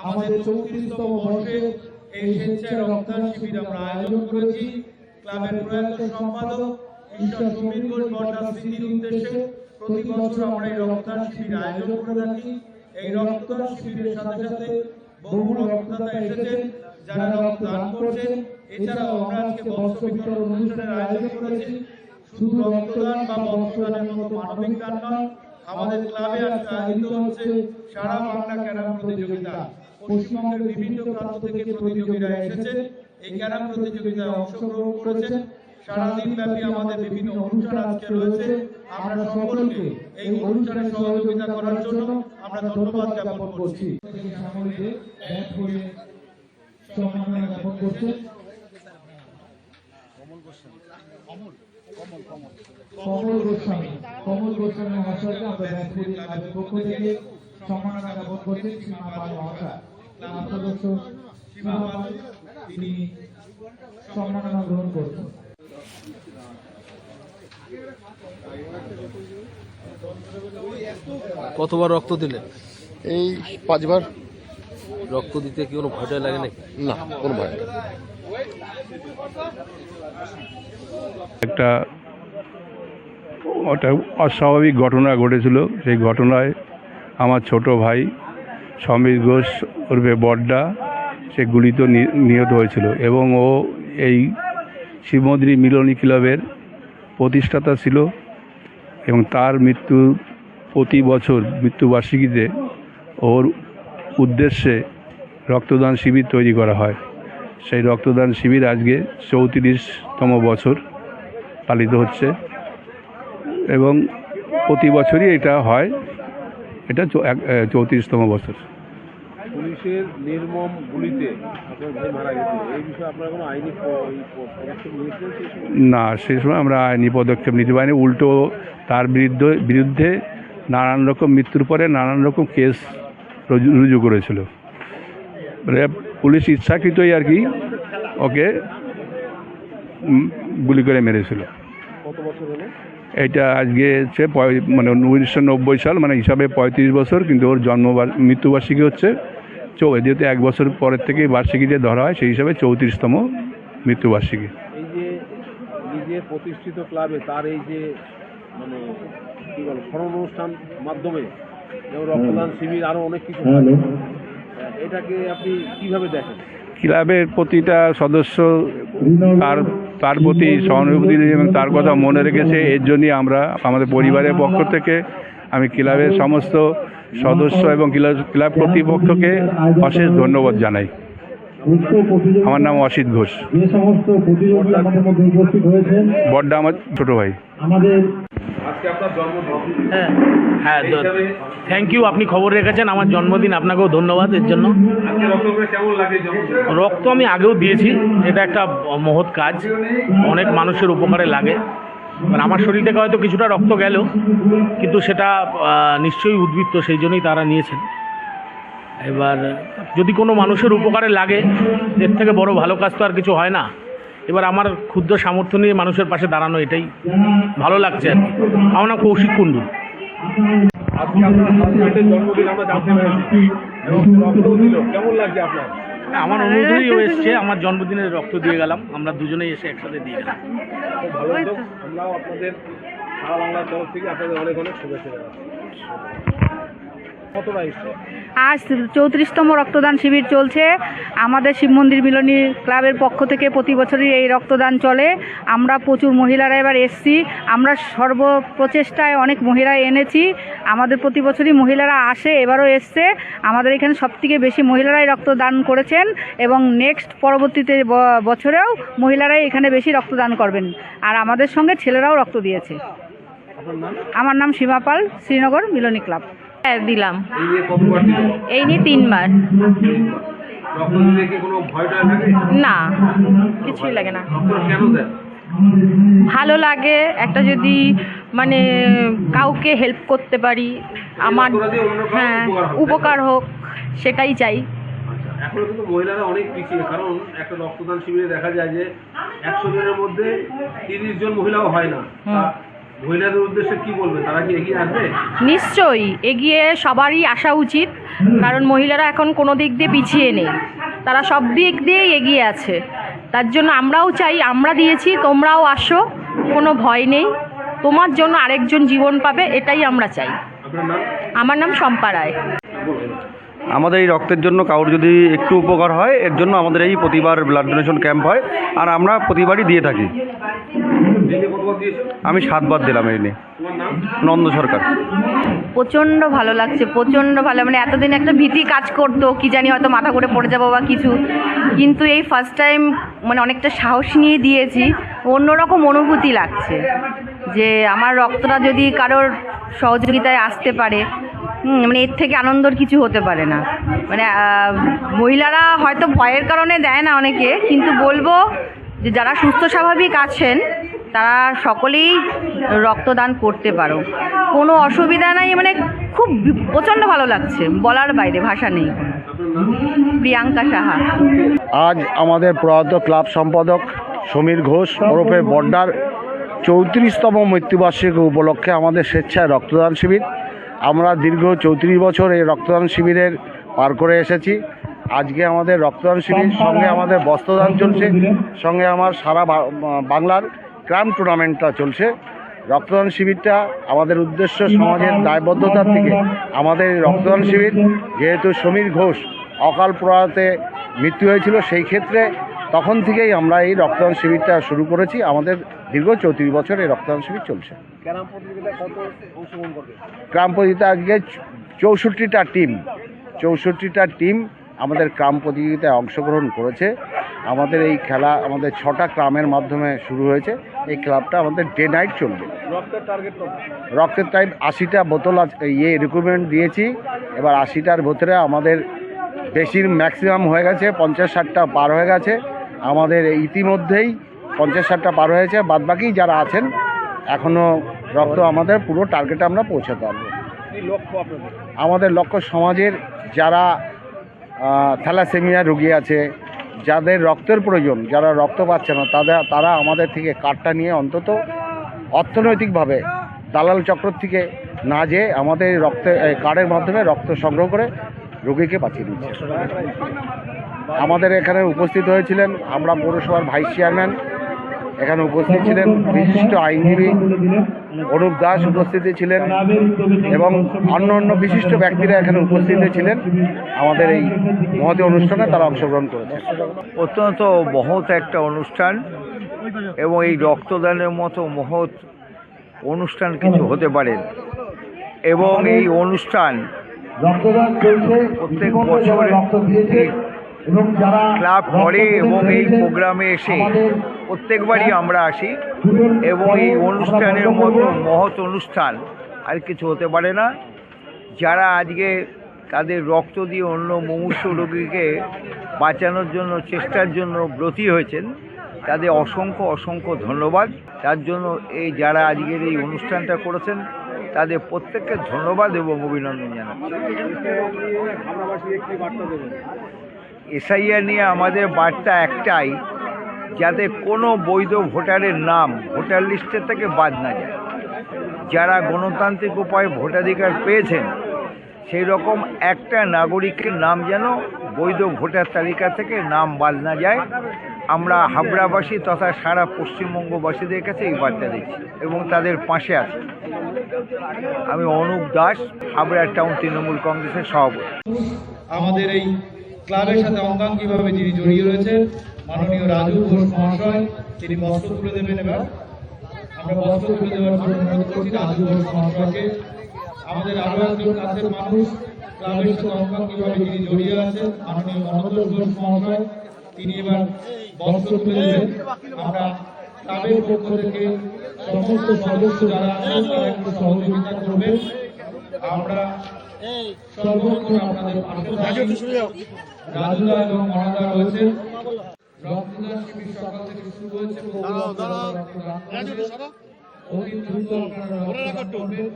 আমাদের চৌত্রিশতম বর্ষের এই শিবির আমরা আয়োজন করেছি। ক্লাবের সম্পাদক ঈশ্বর প্রতি বছর আমরা এই করে থাকি। এই রক্তদান শিবিরের সাথে সাথে বহু রক্তদাতা এসেছেন, যারা রক্তদান করছেন। এছাড়াও আমরা আয়োজন করেছি। শুধু রক্তদান বা বস্ত্রদানের মতো মানবিক দান আমাদের ক্লাবে আজকে আয়োজিত হচ্ছে সারা বাংলা ক্যারাম প্রতিযোগিতা। পশ্চিমবঙ্গের বিভিন্ন প্রান্ত থেকে প্রতিযোগীরা এসেছে। এই ক্যারাম প্রতিযোগিতায় অংশগ্রহণ করেছেন। সারাদিন ব্যাপী আমাদের বিভিন্ন অনুষ্ঠান আজকে রয়েছে। আমরা সকলকে এই অনুষ্ঠানে সহযোগিতা করার জন্য আমরা ধন্যবাদ জ্ঞাপন করছি। সামরিকে ব্যাট করে সম্মাননা জ্ঞাপন করছে। কমল গোস্বামী। কমল গোস্বামী মহাশয়কে আমরা ব্যাসপুরি ক্লাবের পক্ষ থেকে সম্মাননা জ্ঞাপন করছেন সীমা পাল মহাশয়। ক্লাব সদস্য সীমা পাল তিনি সম্মাননা গ্রহণ করছেন। কতবার রক্ত দিলে এই পাঁচবার। রক্ত দিতে কি কোনো ভয় লাগে নাকি? না কোনো ভয় একটা ওটা অস্বাভাবিক ঘটনা ঘটেছিল। সেই ঘটনায় আমার ছোট ভাই সমীর ঘোষ ওরফে বড্ডা, সে গুলিত নিহত হয়েছিল এবং ও এই শিবমন্দির মিলনী ক্লাবের প্রতিষ্ঠাতা ছিল এবং তার মৃত্যু প্রতি বছর মৃত্যুবার্ষিকীতে ওর উদ্দেশ্যে রক্তদান শিবির তৈরি করা হয়। সেই রক্তদান শিবির আজকে চৌত্রিশতম বছর পালিত হচ্ছে। এবং প্রতি বছরই এটা হয়। এটা চৌত্রিশতম বছর। পুলিশের নির্মম গুলিতে? না সে সময় আমরা আইনি পদক্ষেপ নিতে পারিনি। উল্টো তার বিরুদ্ধে বিরুদ্ধে নানান রকম মৃত্যুর পরে নানান রকম কেস রুজু- রুজু করেছিল। মানে পুলিশ ইচ্ছাকৃতই আর কি ওকে গুলি করে মেরেছিল। কত বছর হলো? এটা আজকে হচ্ছে পঁয়- মানে উনিশশো নব্বই সাল মানে হিসাবে পঁয়ত্রিশ বছর কিন্তু ওর জন্ম মৃত্যুবার্ষিকী হচ্ছে চৌ যেহেতু এক বছর পরের থেকে বার্ষিকীতে ধরা হয় সেই হিসাবে চৌত্রিশতম মৃত্যুবার্ষিকী। এই যে নিজের প্রতিষ্ঠিত ক্লাবে তার এই যে মানে কি বল স্মরণ অনুষ্ঠান মাধ্যমে যেমন রক্তদান শিবির আরও অনেক কিছু এটাকে আপনি কীভাবে দেখেন? ক্লাবের প্রতিটা সদস্য তার তার প্রতি সহানুভূতি এবং তার কথা মনে রেখেছে। এর জন্যই আমরা আমাদের পরিবারের পক্ষ থেকে আমি ক্লাবের সমস্ত সদস্য এবং ক্লাব ক্লাব কর্তৃপক্ষকে অশেষ ধন্যবাদ জানাই। আমার নাম অসিত ঘোষ। যে সমস্ত প্রতিযোগী আমাদের মধ্যে উপস্থিত হয়েছেন বড্ডা আমার ছোট ভাই। আমাদের আজকে আপনার জন্মদিন। হ্যাঁ হ্যাঁ থ্যাংক ইউ আপনি খবর রেখেছেন আমার জন্মদিন আপনাকেও ধন্যবাদ এর জন্য। রক্ত আমি আগেও দিয়েছি এটা একটা মহৎ কাজ অনেক মানুষের উপকারে লাগে। এবার আমার শরীর থেকে হয়তো কিছুটা রক্ত গেল কিন্তু সেটা নিশ্চয়ই উদ্বৃত্ত সেই জন্যই তারা নিয়েছেন। এবার যদি কোনো মানুষের উপকারে লাগে এর থেকে বড় ভালো কাজ তো আর কিছু হয় না। এবার আমার ক্ষুদ্র সামর্থ্য নিয়ে মানুষের পাশে দাঁড়ানো এটাই ভালো লাগছে আর কি। আমার নাম কৌশিক কুণ্ডু। আজকে আপনার হাজবেন্ডের জন্মদিন আমরা জানতে পেরেছি। এবং রক্ত দিল। কেমন লাগছে আপনার? আমার অনুযায়ীও এসছে আমার জন্মদিনে রক্ত দিয়ে গেলাম। আমরা দুজনেই এসে একসাথে দিয়ে গেলাম। ভালো আমরাও আপনাদের সারা বাংলার তরফ থেকে আপনাদের অনেক অনেক শুভেচ্ছা জানাচ্ছি। আজ চৌত্রিশতম রক্তদান শিবির চলছে। আমাদের শিব মন্দির মিলনী ক্লাবের পক্ষ থেকে প্রতি বছরই এই রক্তদান চলে। আমরা প্রচুর মহিলারা এবার এসছি। আমরা সর্বপ্রচেষ্টায় অনেক মহিলা এনেছি। আমাদের প্রতি বছরই মহিলারা আসে এবারও এসছে। আমাদের এখানে সবথেকে বেশি মহিলারাই রক্তদান করেছেন এবং নেক্সট পরবর্তীতে ব- বছরেও মহিলারাই এখানে বেশি রক্তদান করবেন। আর আমাদের সঙ্গে ছেলেরাও রক্ত দিয়েছে। আমার নাম সীমা পাল শ্রীনগর মিলনী ক্লাব। দিলাম। এই নিয়ে তিনবার। না কিছুই লাগে না। ভালো লাগে একটা যদি মানে কাউকে হেল্প করতে পারি আমার হ্যাঁ উপকার হোক সেটাই চাই। আচ্ছা এখনও কিন্তু মহিলারা অনেক পিছিয়ে কারণ একটা রক্তদান শিবিরে দেখা যায় যে একশো জনের মধ্যে তিরিশ জন মহিলাও হয় না। মহিলাদের উদ্দেশ্যে কি বলবে তারা কি এগিয়ে আসবে? নিশ্চয়ই এগিয়ে সবারই আসা উচিত কারণ মহিলারা এখন কোনো দিক দিয়ে পিছিয়ে নেই। তারা সব দিক দিয়েই এগিয়ে আছে। তার জন্য আমরাও চাই আমরা দিয়েছি তোমরাও আসো কোনো ভয় নেই। তোমার জন্য আরেকজন জীবন পাবে এটাই আমরা চাই। আমার নাম শম্পা রায়। আমাদের এই রক্তের জন্য কারোর যদি একটু উপকার হয় এর জন্য আমাদের এই প্রতিবার ব্লাড ডোনেশন ক্যাম্প হয় আর আমরা প্রতিবারই দিয়ে থাকি। আমি সাতবার দিলাম এই নিয়ে। নন্দ সরকার। প্রচণ্ড ভালো লাগছে, প্রচণ্ড ভালো মানে এতদিন একটা ভীতি কাজ করতো, কি জানি হয়তো মাথা করে পড়ে যাব বা কিছু। কিন্তু এই ফার্স্ট টাইম মানে অনেকটা সাহস নিয়ে দিয়েছি, অন্যরকম অনুভূতি লাগছে, যে আমার রক্তটা যদি কারোর সহযোগিতায় আসতে পারে মানে এর থেকে আনন্দর কিছু হতে পারে না। মানে মহিলারা হয়তো ভয়ের কারণে দেয় না অনেকে, কিন্তু বলব যে যারা সুস্থ স্বাভাবিক আছেন তারা সকলেই রক্তদান করতে পারো। কোনো অসুবিধা নাই মানে খুব প্রচণ্ড ভালো লাগছে, বলার বাইরে, ভাষা নেই প্রিয়াঙ্কা সাহা। আজ আমাদের প্রয়াত ক্লাব সম্পাদক সমীর ঘোষ, ওরফে বড্ডার চৌত্রিশতম মৃত্যুবার্ষিকী উপলক্ষে আমাদের স্বেচ্ছায় রক্তদান শিবির। আমরা দীর্ঘ চৌত্রিশ বছর এই রক্তদান শিবিরের পার করে এসেছি। আজকে আমাদের রক্তদান শিবির, সঙ্গে আমাদের বস্ত্রদান চলছে, সঙ্গে আমার সারা বাংলার ক্রাম টুর্নামেন্টটা চলছে। রক্তদান শিবিরটা আমাদের উদ্দেশ্য সমাজের দায়বদ্ধতার থেকে আমাদের এই রক্তদান শিবির যেহেতু সমীর ঘোষ অকাল প্রয়াতে মৃত্যু হয়েছিল সেই ক্ষেত্রে তখন থেকেই আমরা এই রক্তদান শিবিরটা শুরু করেছি। আমাদের দীর্ঘ চৌত্রিশ বছর এই রক্তদান শিবির চলছে। গ্রাম প্রতিযোগিতা আজকে চৌষট্টিটা টিম চৌষট্টিটা টিম আমাদের গ্রাম প্রতিযোগিতায় অংশগ্রহণ করেছে। আমাদের এই খেলা আমাদের ছটা গ্রামের মাধ্যমে শুরু হয়েছে। এই ক্লাবটা আমাদের ডে নাইট চলবে। রক্তের টাইপ আশিটা বোতল ইয়ে রিক্রুটমেন্ট দিয়েছি। এবার আশিটার ভেতরে আমাদের বেশির ম্যাক্সিমাম হয়ে গেছে পঞ্চাশ ষাটটা পার হয়ে গেছে। আমাদের ইতিমধ্যেই পঞ্চাশ ষাটটা পার হয়েছে। বাদবাকি যারা আছেন এখনও রক্ত আমাদের পুরো টার্গেটে আমরা পৌঁছাতে পারব। আমাদের লক্ষ্য সমাজের যারা থ্যালাসেমিয়া রুগী আছে যাদের রক্তের প্রয়োজন, যারা রক্ত পাচ্ছে না, তাদের, তারা আমাদের থেকে কার্ডটা নিয়ে অন্তত অর্থনৈতিকভাবে দালাল চক্র থেকে না যেয়ে আমাদের রক্তে কার্ডের মাধ্যমে রক্ত সংগ্রহ করে রোগীকে বাঁচিয়ে দিচ্ছে। আমাদের এখানে উপস্থিত হয়েছিলেন আমরা পৌরসভার ভাইস চেয়ারম্যান এখানে উপস্থিত ছিলেন বিশিষ্ট আইনজীবী অরূপ দাস উপস্থিত ছিলেন এবং অন্য অন্য বিশিষ্ট ব্যক্তিরা এখানে উপস্থিত ছিলেন। আমাদের এই মহতি অনুষ্ঠানে তারা অংশগ্রহণ করেছে অত্যন্ত মহৎ একটা অনুষ্ঠান এবং এই রক্তদানের মতো মহৎ অনুষ্ঠান কিছু হতে পারে এবং এই অনুষ্ঠান প্রত্যেক বছর ক্লাব করে এবং এই প্রোগ্রামে এসে আমাদের প্রত্যেকবারই আমরা আসি এবং এই অনুষ্ঠানের মতো মহৎ অনুষ্ঠান আর কিছু হতে পারে না। যারা আজকে তাদের রক্ত দিয়ে অন্য মুমূর্ষ রোগীকে বাঁচানোর জন্য, চেষ্টার জন্য ব্রতী হয়েছেন, তাদের অসংখ্য অসংখ্য ধন্যবাদ। তার জন্য এই যারা আজকের এই অনুষ্ঠানটা করেছেন, তাদের প্রত্যেককে ধন্যবাদ এবং অভিনন্দন জানাচ্ছি। এসআইআর নিয়ে আমাদের বার্তা একটাই যাতে কোনো বৈধ ভোটারের নাম ভোটার লিস্টের থেকে বাদ না যায়। যারা গণতান্ত্রিক উপায়ে ভোটাধিকার পেয়েছেন, সেই রকম একটা নাগরিকের নাম যেন বৈধ ভোটার তালিকা থেকে নাম বাদ না যায়। আমরা হাবড়াবাসী তথা সারা পশ্চিমবঙ্গবাসীদের কাছে এই বার্তা দিচ্ছি এবং তাদের পাশে আছি। আমি অনুপ দাস, হাবড়া টাউন তৃণমূল কংগ্রেসের সভাপতি। আমাদের এই ক্লাবের সাথে অঙ্গাঙ্গিভাবে যিনি জড়িয়ে রয়েছেন মাননীয় রাজু ঘোষ মহাশয়, তিনি বস্ত্র তুলে দেবেন এবার। আমরা বস্ত্র তুলে দেওয়ার জন্য অনুরোধ করছি রাজু ঘোষ মহাশয়কে। আমাদের আরও একজন কাছের মানুষ, ক্লাবের সাথে যিনি জড়িয়ে তিনি এবার আমরা পক্ষ থেকে সমস্ত সদস্য যারা সহযোগিতা করবেন। আমরা রাজুরা এবং মহাদা রয়েছে রক্তদান শিবির সকাল থেকে শুরু হয়েছে অতি দ্রুত আপনারা রক্তদান করবেন।